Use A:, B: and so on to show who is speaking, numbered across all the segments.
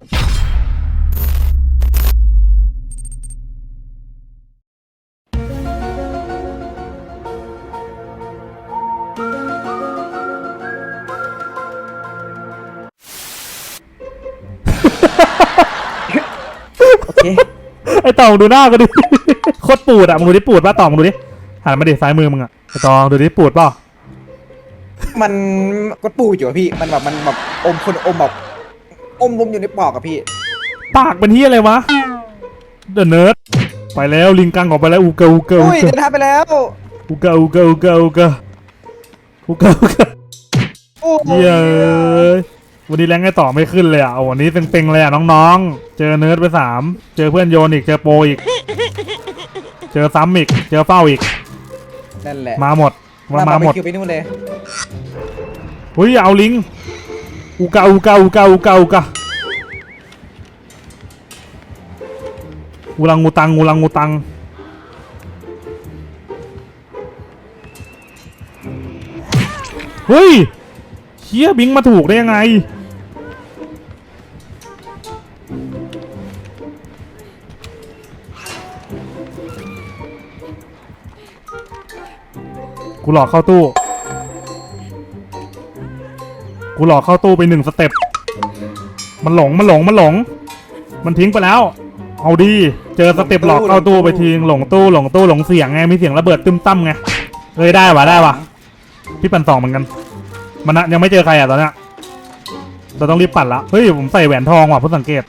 A: โอเค
B: ไอตองดูหน้าก็ดิ โคตรปูดอะมึงดูดิปูดป่ะตองมึงดูดิหันมาดิซ้ายมือมึงอะไอตองดูดิปูดเปล่า
A: มันก็ปูอยู่อะพี่ มันแบบมันแบบอมคนอมแบบ อมลมอยู่ในปอกอะพี่
B: ปากเป็นที่อะไรวะเดอะเนิร์ดไปแล้วลิงกังออกไปแล้วอูเกาอูเกาอู
A: อุ้ย
B: เกา
A: เดินทางไปแล้ว
B: อูเกาอูเกาอูเกาอูเกาอูเกาอูเกา
A: โอ้
B: เย้ยวันนี้แรงไงต่อไม่ขึ้นเลยอะเอาวันนี้เต็งๆเลยอะน้องๆ เจอเนิร์ดไปสามเจอเพื่อนโยนอีกเจอโปรอีก เจอซ้ำอีกเจอเฝ้าอีก
A: นั่นแหละ
B: มาหมดมามาหมด
A: คิวไปนู่นเลย
B: เฮ้ยเอาลิง อูกาอูกาอูกาอูกาอูกา อูรังงูตังงูรังงูตัง เฮ้ยเฮียบิงมาถูกได้ยังไง กูหลอกเข้าตู้ กูหลอกเข้าตู้ไปหนึ่งสเต็ป มันหลง มันหลง มันหลง มันทิ้งไปแล้ว เอาดี เจอสเต็ปหลอกเข้าตู้ไปทิ้งหลงตู้หลงตู้หลงเสียงไงมีเสียงระเบิดตึ้มตั้มไงเอ้ยได้วะได้วะพี่ปั่นสองเหมือนกัน มันนะยังไม่เจอใครอะตอนเนี้ยเราต้องรีบปั่นละเฮ้ยผมใส่แหวนทองว่ะผู้สังเกต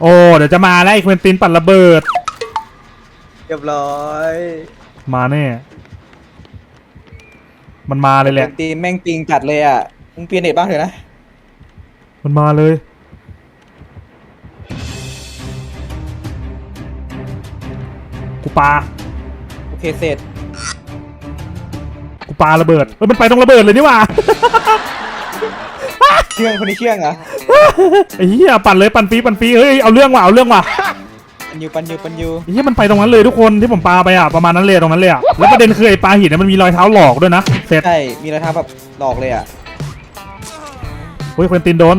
B: โอ้เดี๋ยวจะมาแล้วไอ้เควินตินปั่นระเบิด
A: เรียบร้อย
B: มาแน่มันมาเลยแหละ
A: เป็นตีนแม่งปิงจัดเลยอะมึงเปลี่ยนเน็ตบ้างเถอะนะ
B: มันมาเลย ปา
A: โอเคเสร็จ
B: กูปาระเบิดเอ้ยมันไปตรงระเบิดเลยนี่หว่า
A: เชื่องคนนี้เชื่องเหรอ
B: ไอ้เหี้ยปั่นเลยปั่นปีปั่นปีเฮ้ยเอาเรื่องว่ะเอาเรื่องว่ะ
A: ปันยูปันยูปันยู
B: ไอ้เหี้ยมันไปตรงนั้นเลยทุกคนที่ผมปาไปอะประมาณนั้นเลยตรงนั้นเลยอะแล้วประเด็นคือไอ้ปลาหินเนี่ยมันมีรอยเท้าหลอกด้วยนะเสร็จ
A: ใช่ มีรอยเท้าแบบหลอกเลยอะ
B: เฮ้ยเควินตินโดน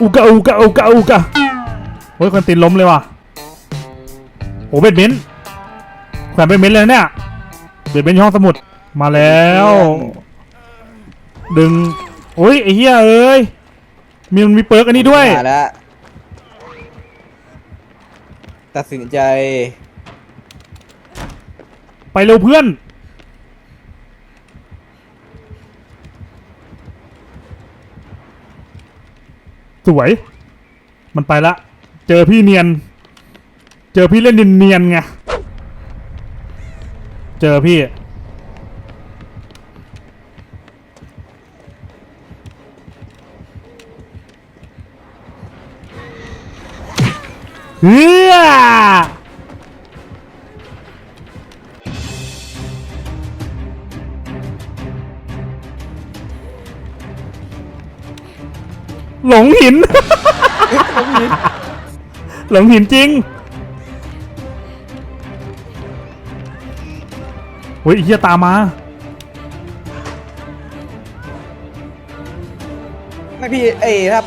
B: อูกะอูกะอูกะอูกะ เฮ้ยเควินตินล้มเลยว่ะโอ้เบ็ดเม้นท์แขวนเบ็ดเม้นท์เลยนะเนี่ยเบ็ดเม้นท์อยู่ห้องสมุดมาแล้ว ดึงโอ้ยไอ้เหี้ยเอ้ยมีมันมีเปิร์กอันนี้ด้วย
A: มาแล้วตัดสินใจ
B: ไปเร็วเพื่อนสวย มันไปละเจอพี่เนียน เจอพี่เล่นเนียนไง เจอพี่ เฮือหลงหินหลงหิน จริงเฮ้ยไอ้เฮียตามมา
A: ไม่พี่เอ้ยครับ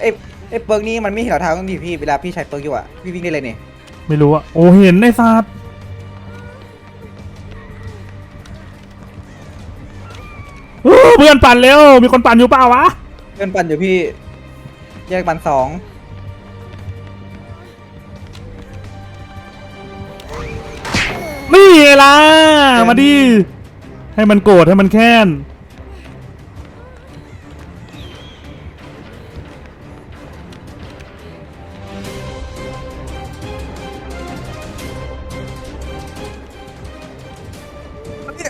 A: ไอ้ไอ้เปิร์กนี้มันไม่เห็นรอยเท้าตรงที่พี่เวลาพี่ใช้เปิร์กอยู่อะพี่วิ่งได้เลยเนี่ย
B: ไม่รู้อะโอ้เห็นในศาสตร์เออเพื่อนปั่นเร็วมีคนปั่นอยู่เปล่าวะ
A: เพื่อนปั่นอยู่พี่ แยกปั่นสอง
B: นี่ไงล่ะ มาดิ ให้มันโกรธให้มันแค้น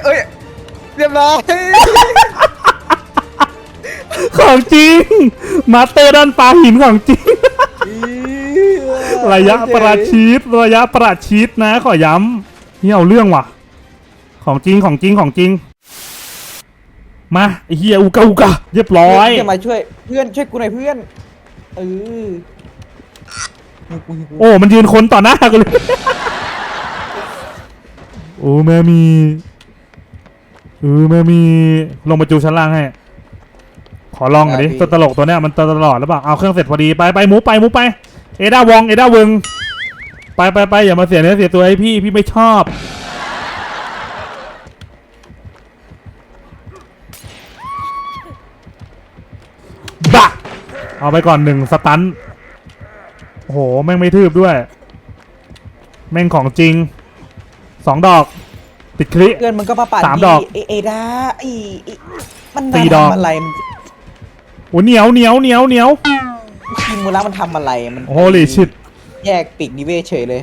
A: เอ้ย เรียบร้อย
B: ของจริง มาสเตอร์ด้านปลาหินของจริง ระยะประชิดระยะประชิดนะ ขอย้ำ นี่เอาเรื่องว่ะ ของจริงของจริงของจริง มาไอ้เฮียอูกาอูกาเรียบร้อย
A: จะมาช่วยเพื่อนช่วยกูหน่อยเพื่อนเออ
B: โอ้ มันยืนคนต่อหน้ากันเลยโอ้แม่มีเออแม่มีลงมาจูชั้นล่างให้ขขอลองหน่อยดิ
A: ได้พี่
B: ตัวตลกตัวเนี้ยมันตัวตลอดหรือเปล่าเอาเครื่องเสร็จพอดีไปไปหมูไปหมูไป เอด้าวองเอด้าวึง ไปไปไปอย่ามาเสียเนื้อเสียตัวให้พี่พี่ไม่ชอบ บะ เอาไปก่อนหนึ่งสตันโอ้โห แม่งไม่ทืบด้วย แม่งของจริง สองดอก ติดคลิ
A: เพื่อนมันก็มาปั่น
B: สามดอก
A: เอเอดาไอไอ้มัน
B: สี่ดอก
A: ทำอะไรมัน
B: โอ้เหนียวเหนียวเหนียวเหนียว
A: คิมูระมันทำอะไรมัน
B: โอ้โหชิต
A: แยกปีกนิเวศเฉยเลย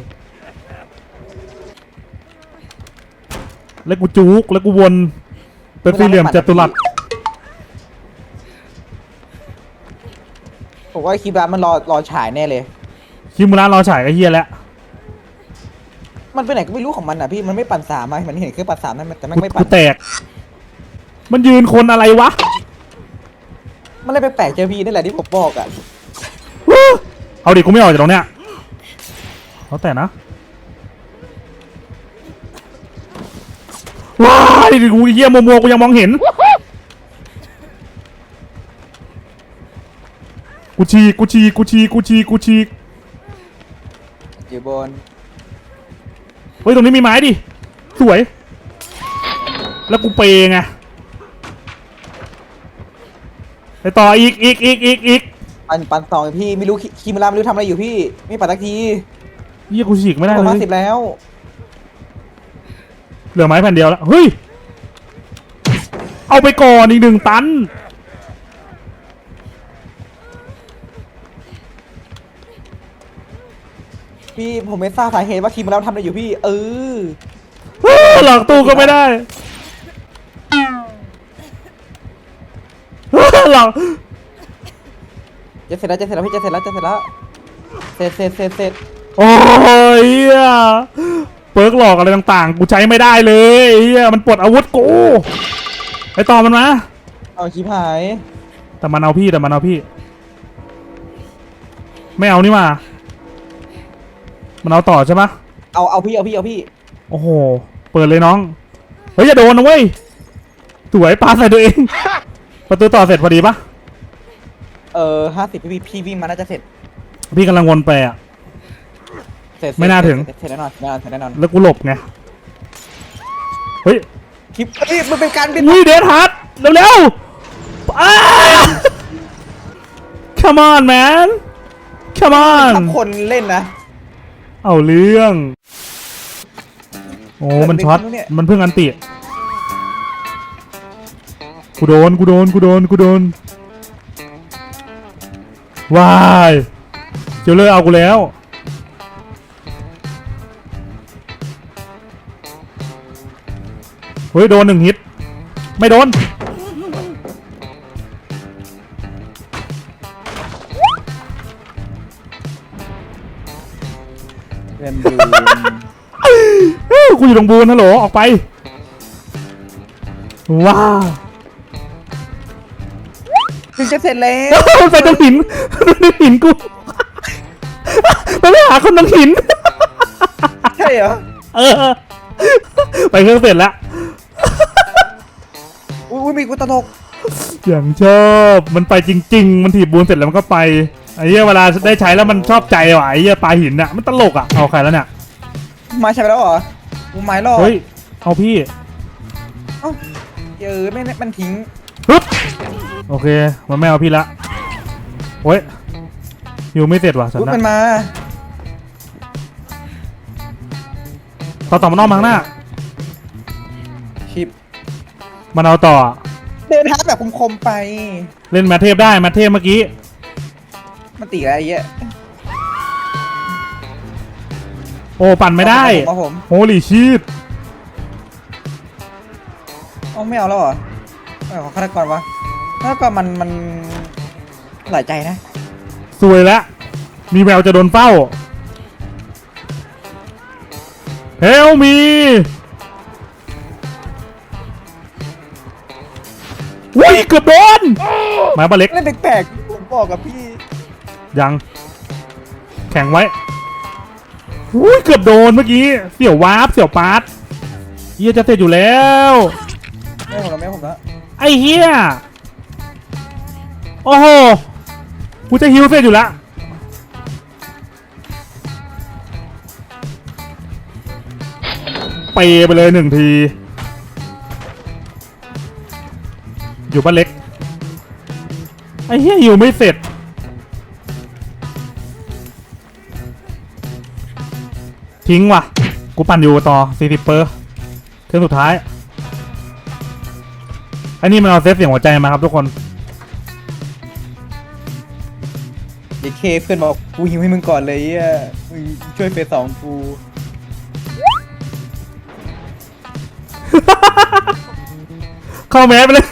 B: แล้วกูจุกแล้วกูวน เป็นสี่เหลี่ยมจัตุรัส
A: ผมว่าคิมูระมันรอรอฉายแน่เลย
B: คิมูระรอฉายก็เฮียแล้ว
A: มันไปไหนก็ไม่รู้ของมันอะพี่มันไม่ปั่นสามอะมันเห็นเครื่องปั่นสามนั่นแต่มัน
B: กู
A: ไม่
B: กู
A: ปั่น
B: แตก มันยืนคนอะไรวะ
A: มันเลยแปลกๆเจอพี่นั่นแหละที่ผมบอกอะ
B: เอาดิกูไม่ออกจากตรงเนี้ย เอาแต่นะว้ายดิกูเยี่ยมัวมัวๆกูยังมองเห็น กูชีกกูชีกกูชีกกูชีกกูชีก
A: อยู่บน
B: เฮ้ย ตรงนี้มีไม้ดิ สวย แล้วกูเปย์ไงไปต่ออีกอีกอีกอีกอีก
A: ปั่นปั่นสองอยู่พี่ไม่รู้คิคิมูระไม่รู้ทำอะไรอยู่พี่ ไม่ปั่นสักที
B: เยี่ยกูฉีกไม่ได้
A: ผม
B: เล
A: มายสิบแล้ว
B: เหลือไม้แผ่นเดียวแล้ว เฮ้ย เอาไปก่อนอีกหนึ่งตัน
A: พี่ผมไม่ทราบสาเหตุว่าคิมูระทำอะไรอยู่พี่ เออ
B: หลอกตู้ก็ไม่ได้หลอก
A: จะเสร็จแล้วจะเสร็จแล้วพี่จะเสร็จแล้วจะเสร็จแล้ว เสร็จเสร็จเสร็จเสร็จ
B: โอ้ยเหี้ยเปิร์กหลอกอะไรต่างๆ กูใช้ไม่ได้เลยเฮียมันปลดอาวุธกูไปต่อมันมา
A: เอาชิบหาย
B: แต่มันเอาพี่แต่มันเอาพี่ ไม่เอานี่มา มันเอาต่อใช่ปะ
A: เอาเอาพี่เอาพี่เอาพี่
B: โอ้โห เปิดเลยน้อง เฮ้ยอย่าโดนนะเว้ยสวยปาใส่ตัวเอง ประตูต่อเสร็จพอดีปะ
A: เออห้าสิบพี่พี่วิ่งมาน่าจะเสร็จ
B: พี่กำลังวนไปอะ
A: เส ร็จเสร็จ
B: ไม่น่าถึง
A: เสร็จเสร็จแน่นอนเสร็จแน่นอนเสร็จแน่นอน
B: แล้วกูหลบไง เฮ้ย
A: คลิปเอ้ยมันเป็นการเป็น
B: อุ้ยเดนฮาร์ดเร็วๆอ้า Come on man Come on
A: ทับคนเล่นนะ
B: เอาเรื่อง โอ้ มันช็อต
A: เด็กๆเนี่ย
B: มันเพิ่งอันติ กูโดน กูโดน กูโดน กูโดน วาย เจลเลอร์เอากูแล้ว ฮ้ยโดนหนึ่งฮิต ไม่โดน
A: เรียนดู
B: เอ้ยกูอยู่ตรงบูนฮัลโหลออกไป ว้าว
A: ถึงจะเสร็จแล้ว
B: มันไปตรงหินมันไปตรงหินกูมันไปหาคนตรงหิน
A: ใช่เหรอ
B: เออ ไปเครื่องเสร็จแล้ว
A: อุ้ยอุ้ยมีกูตะทก
B: อย่างชอบมันไปจริง ๆ มันถีบบูนเสร็จแล้วมันก็ไปไอ้เหี้ยเวลาได้ใช้แล้วมันชอบใจว่ะไอ้เหี้ยปลาหินอะมันตลกอะเอาใครแล้วเนี่ย
A: มาใช่ไปแล้วเหรอกูไม้ล่อ
B: เฮ้ยเอาพี่
A: เอ้าเออไม่ไม่มันทิ้ง
B: ฮึบโอเคมันไม่เอาพี่ละโอ้ยอยู่ไม่เสร็จว่ะสัน
A: อุ้ย
B: นะ
A: มันมา
B: ต่อต่อมันนอกมาข้างหน้า มันเอาต่อ
A: เดินทางแบบคมๆไป
B: เล่นแมทเทพได้แมทเทพเมื่อกี้
A: มันตีอะไรเงี้ย
B: โอ้ปั่นไม่ได้
A: เอาผม
B: โฮลี่ชีต
A: เอาไม่เอาแล้วเหรอเอาของฆาตกรวะฆาตกรมันมันหลายใจนะ
B: สวยแล้วมีแววจะโดนเป้าเฮลมี วุ้ยเกือบโดนหมายบาเล็ก
A: เล่นแปลกๆผมบอกกับพี่
B: ยัง แข็งไว้อุ้ยเกือบโดนเมื่อกี้ เสี่ยววาร์ปเสี่ยวปาร์ตเฮียจะเสร็จอยู่แล้ว
A: ไม่ผมแล้วไม่ผมแล้ว
B: ไอ้เฮียโอ้โห กูจะฮิวเสร็จอยู่แล้วเปไปเลยหนึ่งที อยู่บ้านเล็ก ไอ้เหี้ยฮิวไม่เสร็จ ทิ้งว่ะ กูปั่นอยู่ต่อ40เปอร์เครื่องสุดท้าย อันนี้มันเอาเซฟเสียงหัวใจมาครับทุกคน
A: เดเคเพื่อนบอกกูหิวให้มึงก่อนเลยอะมึงช่วยเฟสสองกู
B: เข้าแมสไปเลย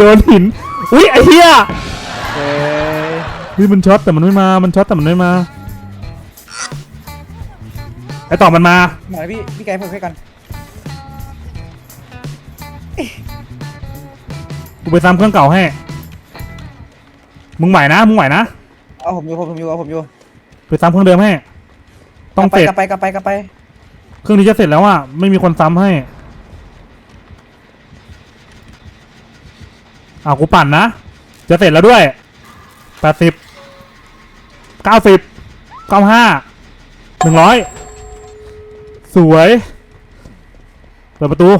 B: โดนหิน อุ้ยไอ้เหี้ย
A: เฮ้ย
B: เฮ้ยมันช็อตแต่มันไม่มา มันช็อตแต่มันไม่มา ไอ้ต่อมันมา
A: มาเลยพี่พี่ไกด์ผมให้กัน
B: กูไปซ้ำเครื่องเก่าให้ มึงไหวนะ มึงไหวนะ
A: เอาผมอยู่ผมอยู่เอาผมอยู่
B: ไปซ้ำเครื่องเดิมให้ ต้อง
A: กลับ
B: เสร็จ
A: ไปกลับไปกลับไปกลับไป
B: เครื่องนี้จะเสร็จแล้วอะ ไม่มีคนซ้ำให้ อ้าวกูปั่นนะ จะเสร็จแล้วด้วยแปดสิบเก้าสิบเก้าห้าหนึ่งร้อยสวยเปิดประตู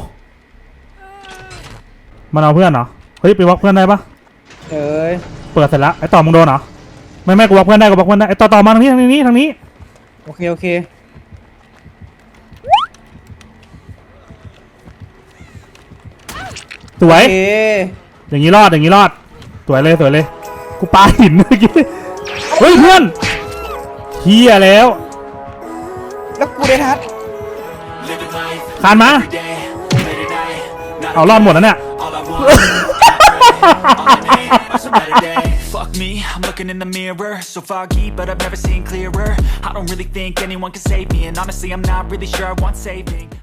B: มันเอาเพื่อนเหรอ เฮ้ย ไปวักเพื่อนได้ปะ
A: เอ้ย
B: เปิดเสร็จแล้วไอ้ต่อมึงโดนเหรอ ไม่ไม่กูวักเพื่อนได้กูวักเพื่อนได้ไอ้ต่อต่อมาทางนี้ทางนี้ทางนี้
A: โอเค โอเค
B: สวย
A: โอเค
B: อย่างนี้รอดอย่างนี้รอดสวยเลยสวยเลย กูปาหินเมื่อกี้เฮ้ยเพื่อนเฮียแล้ว
A: แล้วกูได้ทัด
C: Living life
B: คานมา
C: every day, late at night, not
B: เอารอดหมดแล้วเนี่ย
C: all I want. is all I need is a better day. Fuck me, I'm looking in the mirror, so foggy, but I've never seen clearer. I don't really think anyone can save me, and honestly, I'm not really sure I want saving.